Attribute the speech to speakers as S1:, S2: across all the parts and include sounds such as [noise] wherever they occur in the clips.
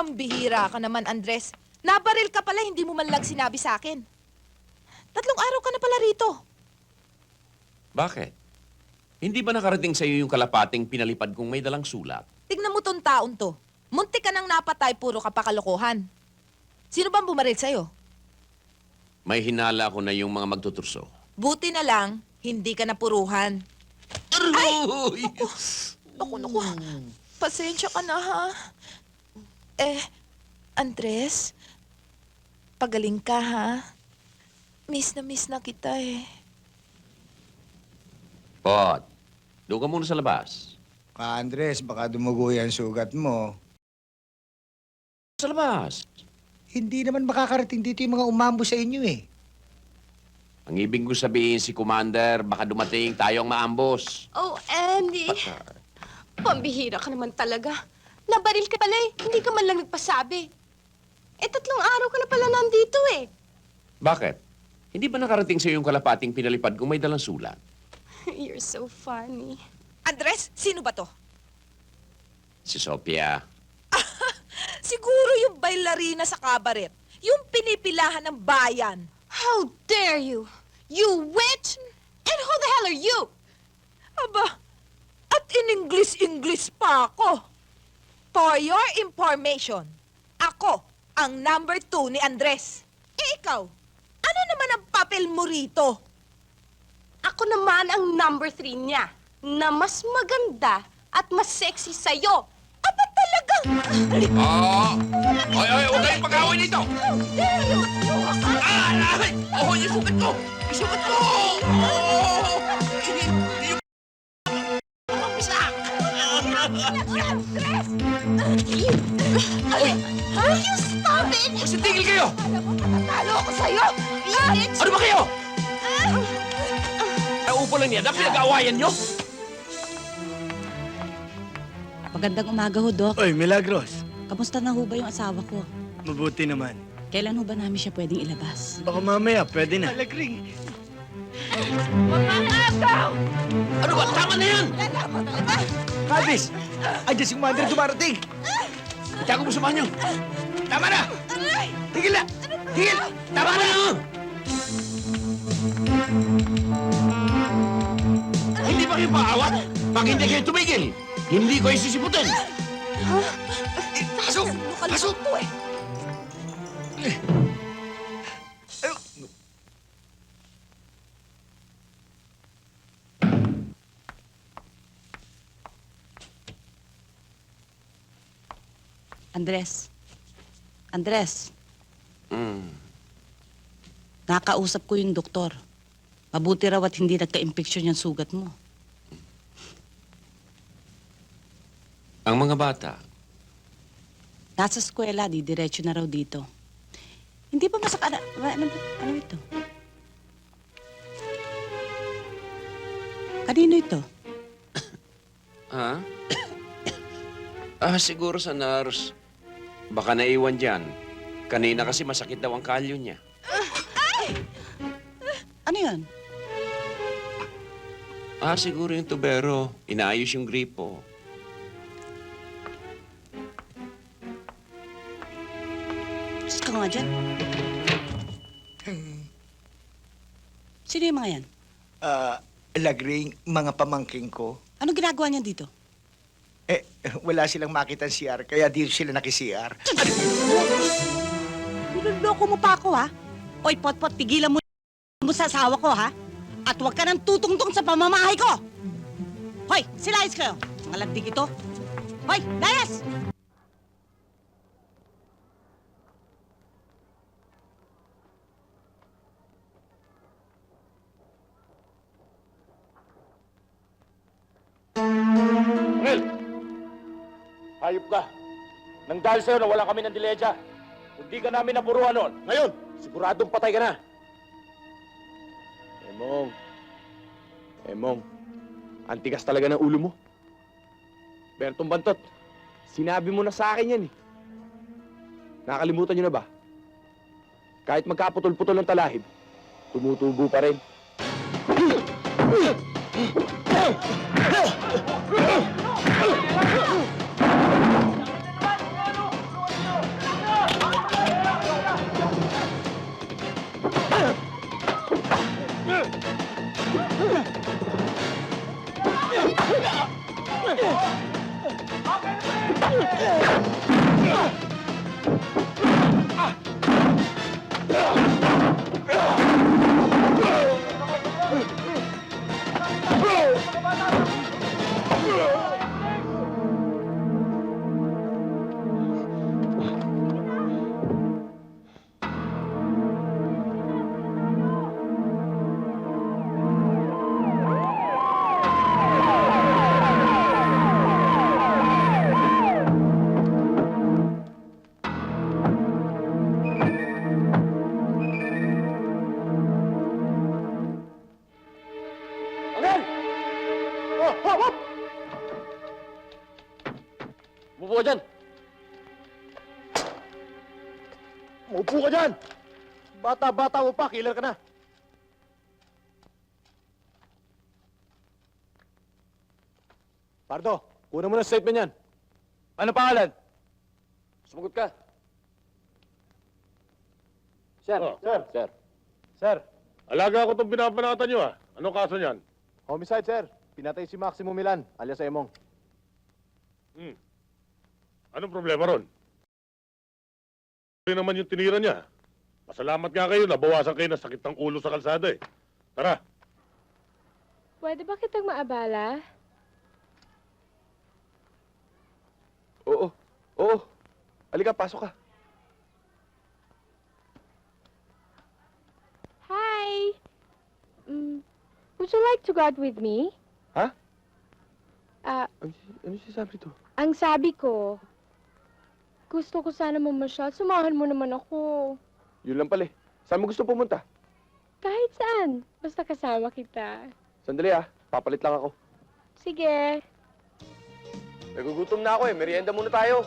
S1: Pambihira ka naman, Andres. Nabaril ka pala, hindi mo man lang sinabi sa akin. Tatlong araw ka na pala rito.
S2: Bakit? Hindi ba nakarating sa iyo yung kalapating pinalipad kong may dalang sulat?
S1: Tignan mo tong taon to. Muntik ka nang napatay, puro ka pa kalokohan. Sino bang bumaril sa'yo?
S2: May hinala ko na yung mga magtuturso.
S1: Buti na lang, hindi ka napuruhan.
S2: Aray!
S1: Naku, naku. Pasensya ka na, ha? Eh, Andres, pagaling ka, ha? Miss na miss na kita, eh.
S2: Pot, doon ka muna sa labas.
S3: Ka Andres, baka dumugo yan sugat mo.
S2: Sa labas.
S3: Hindi naman makakarating dito yung mga umambo sa inyo eh.
S2: Ang ibig ko sabihin si Commander, baka dumating tayong maambos.
S4: Oh, Andy. Pambihira ka naman talaga. Nabaril ka pala eh. Hindi ka man lang nagpasabi. Eh, tatlong araw ka na pala nandito eh.
S2: Bakit? Hindi ba nakarating sa yung kalapating pinalipad kong may dalang sulat? [laughs]
S4: You're so funny.
S1: Andres, sino ba to?
S2: Si Sophia. [laughs]
S1: Siguro yung bailarina sa kabaret. Yung pinipilahan ng bayan.
S4: How dare you? You witch! And who the hell are you?
S1: Aba, at in English-English pa ako. For your information, ako ang number two ni Andres. Eh ikaw, ano naman ang papel mo rito?
S4: Ako naman ang number three niya, na mas maganda at mas sexy sa'yo.
S1: Aba talagang...
S2: Oo! Oy, oy, huwag kayong pag-away dito!
S1: How dare you!
S2: Ah, ay! Oh, yung sugat ko! Yung sugat ko! Oh!
S4: Ay, Will you stop it?
S2: Kasi tigil kayo!
S1: Alam mo, matatalo ako sa'yo!
S4: Bitch!
S2: Ano ba kayo? Naupo lang yan. Ang pinag-aawayan nyo?
S5: Magandang umaga ho, Doc.
S6: Oy, Milagros.
S5: Kamusta na ho ba yung asawa ko?
S6: Mabuti naman.
S5: Kailan ho ba namin siya pwedeng ilabas?
S6: Baka mamaya, pwede na.
S3: Alagring.
S2: Ano ba? Tama na yan!
S3: Kadis! Andiyan si Commander dumarating!
S2: Hindi ako masama nyo. Tama na!
S3: Tigil na! Tigil!
S2: Tama na! Hindi ba kayo paawat? Pag hindi kayo tumigil, hindi ko isisiputin.
S3: Pasok! Pasok!
S1: to
S5: Andres. Andres,
S2: Mm.
S5: nakausap ko yung doktor. Mabuti raw at hindi nagka-infection yung sugat mo.
S2: Ang mga bata,
S5: Nasa eskwela, di diretso na raw dito. Hindi ba masaka... Ano, ano, ano ito? Kanino ito? [coughs]
S2: ha? [coughs] ah, siguro sa nurse. Baka naiwan dyan. Kanina kasi masakit daw ang kalyo niya.
S5: Ano yan?
S2: Ah, siguro yung tubero. Inaayos yung gripo.
S5: Diyos ka nga dyan. Sino yung mga yan?
S3: Ah, Alagring, mga pamangking ko.
S5: Ano ginagawa niyan dito?
S3: Eh, wala silang makita ng CR, kaya dito sila naki-CR.
S5: Niloloko mo pa ako, ha? Oy, Potpot, tigilan mo mo sa asawa ko, ha? At huwag ka nang tutungtong sa pamamahay ko! Hoy, silayas kayo! Mga lagdig ito. Hoy, layas!
S7: Hayop ka. Nang dahil sa'yo, nawala kami ng dileja. Hindi ka namin napuruan noon. Ngayon, siguradong patay ka na. Emong. Emong. Antigas talaga ng ulo mo. Bertong Bantot, sinabi mo na sa akin yan eh. Nakalimutan niyo na ba? Kahit magkaputol-putol ng talahib, tumutubo pa rin. Oh, hop, hop! Umupo ka dyan! Umupo ka dyan! Bata-bata mo pa, killer ka na. Pardo, kunan mo na statement yan. Ano pangalan? Sumagot ka. Sir, sir. Sir. Sir.
S8: Alaga ko itong binabanatan nyo ah. Anong kaso niyan?
S7: Homicide, sir. Pinatay si Maximo Milan, alias Emong.
S8: Hmm. Anong problema ron? Ito naman yung tinira niya. Pasalamat nga kayo, nabawasan kayo ng sakit ng ulo sa kalsada eh. Tara,
S4: Pwede ba kitang maabala?
S7: Oo. Oo. Halika, pasok ka.
S4: Hi! Mm, would you like to go out with me?
S7: Ha?
S4: Ah,
S7: Ano, ano sinasabi to?
S4: ang sabi ko, gusto ko sana mamasyal. Sumahan mo naman ako.
S7: Yun lang pala eh. Saan mo gusto pumunta?
S4: Kahit saan. Basta kasama kita.
S7: Sandali ah. Papalit lang ako.
S4: Sige.
S7: Nagugutom na ako eh. Merienda muna tayo.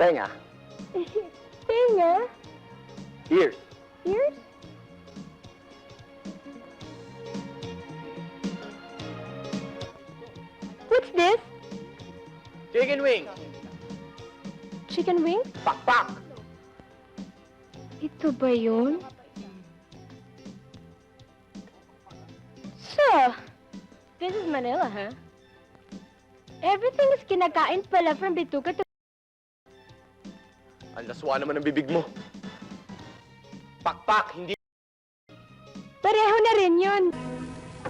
S7: Tenga.
S4: Tinga?
S7: Ears.
S4: Ears? What's this?
S7: Chicken wing.
S4: Chicken wings?
S7: Pakpak.
S4: Ito ba yun? So, this is Manila, huh? Everything is kinakain pala from Bituka to...
S7: Ang laswa naman ng bibig mo. Pakpak, hindi...
S4: Pareho na rin yun.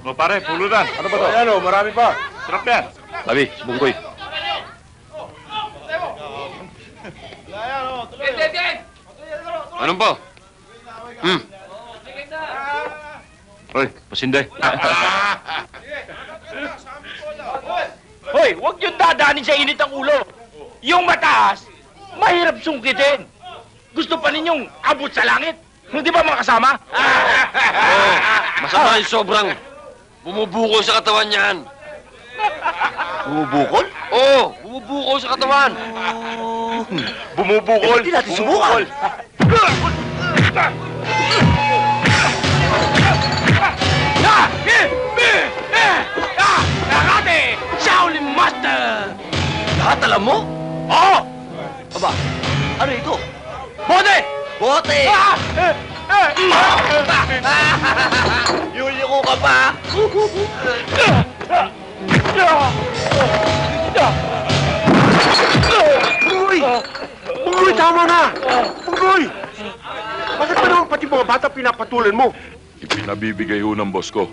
S8: O pare, pulutan. Ano ba to? Ayan o, marami pa. Sarap yan.
S9: Labi, bungkoy. Anong po? Hmm. Hoy, pasinday.
S10: Hoy, huwag yung dadanin sa init ang ulo. Yung mataas, mahirap sungkitin. Gusto pa ninyong abot sa langit. Hindi ba mga kasama? [laughs]
S9: Masama yung sobrang bumubukol sa katawan niyan.
S10: Bumubukol?
S9: Oo, bumubukol sa katawan.
S10: Bumubukol? Hindi natin subukan. [laughs] Bote! [laughs]
S9: Yuliko ka pa?
S8: Uy! Uy, tama na! Uy! Bakit pa naman pati mga bata pinapatulan mo?
S11: Ipinabibigay ho ng boss ko.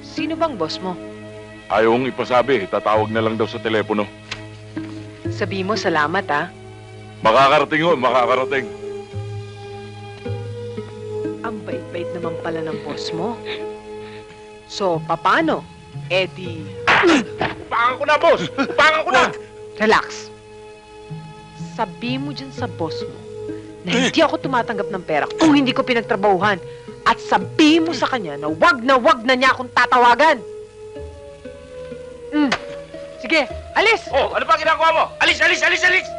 S12: Sino bang boss mo?
S11: Ayaw kong ipasabi, tatawag na lang daw sa telepono.
S12: Sabi mo salamat ah.
S11: Makakarating ho, makakarating.
S12: Ang bait-bait naman pala ng boss mo. So, papano? Eddie,
S8: Upangan ko na, boss! Upangan ko na!
S12: relax. Sabi mo dyan sa boss mo na hindi ako tumatanggap ng pera kung hindi ko pinagtrabahuhan. At sabi mo sa kanya na wag na wag na niya akong tatawagan. Mm. Sige, alis!
S10: Oh, ano pa ginagawa mo? Alis, alis, alis, alis!